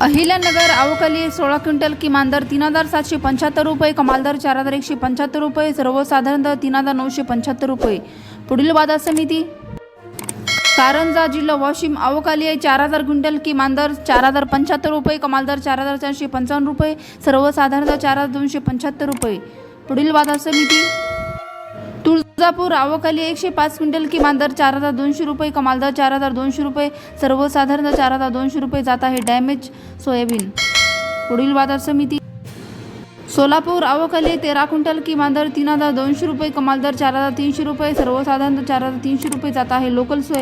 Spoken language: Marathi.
अहिल्यानगर आवकाली सोळा क्विंटल किमान दर तीन हजार सातशे पंच्याहत्तर रुपये कमाल दर चार हजार एकशे पंच्याहत्तर रुपये सर्वसाधारण दर तीन हजार नऊशे पंच्याहत्तर रुपये. पुढील बाजार समिती. कारंजा जिल्हा वाशिम अवकाली आहे चार हजार क्विंटल किमान दर चार हजार पंच्याहत्तर रुपये कमाल दर चार हजार चारशे पंचावन्न रुपये सर्वसाधारण दर चार हजार दोनशे पंच्याहत्तर रुपये. पुढील बाजार समिती. तुळजापूर आवकाली एकशे पाच क्विंटल किमान दर चार हजार दोनशे रुपये कमाल दर चार हजार दोनशे रुपये सर्वसाधारण दर चार हजार दोनशे रुपये जात आहे डॅमेज सोयाबीन. पुढील बाजार समिती. सोलापूर आवकाली तेरा क्विंटल किमान दर तीन हजार दोनशे रुपये कमाल दर चार हजार तीनशे रुपये सर्वसाधारण दर चार हजार तीनशे रुपये जात आहे लोकल सोयाबीन.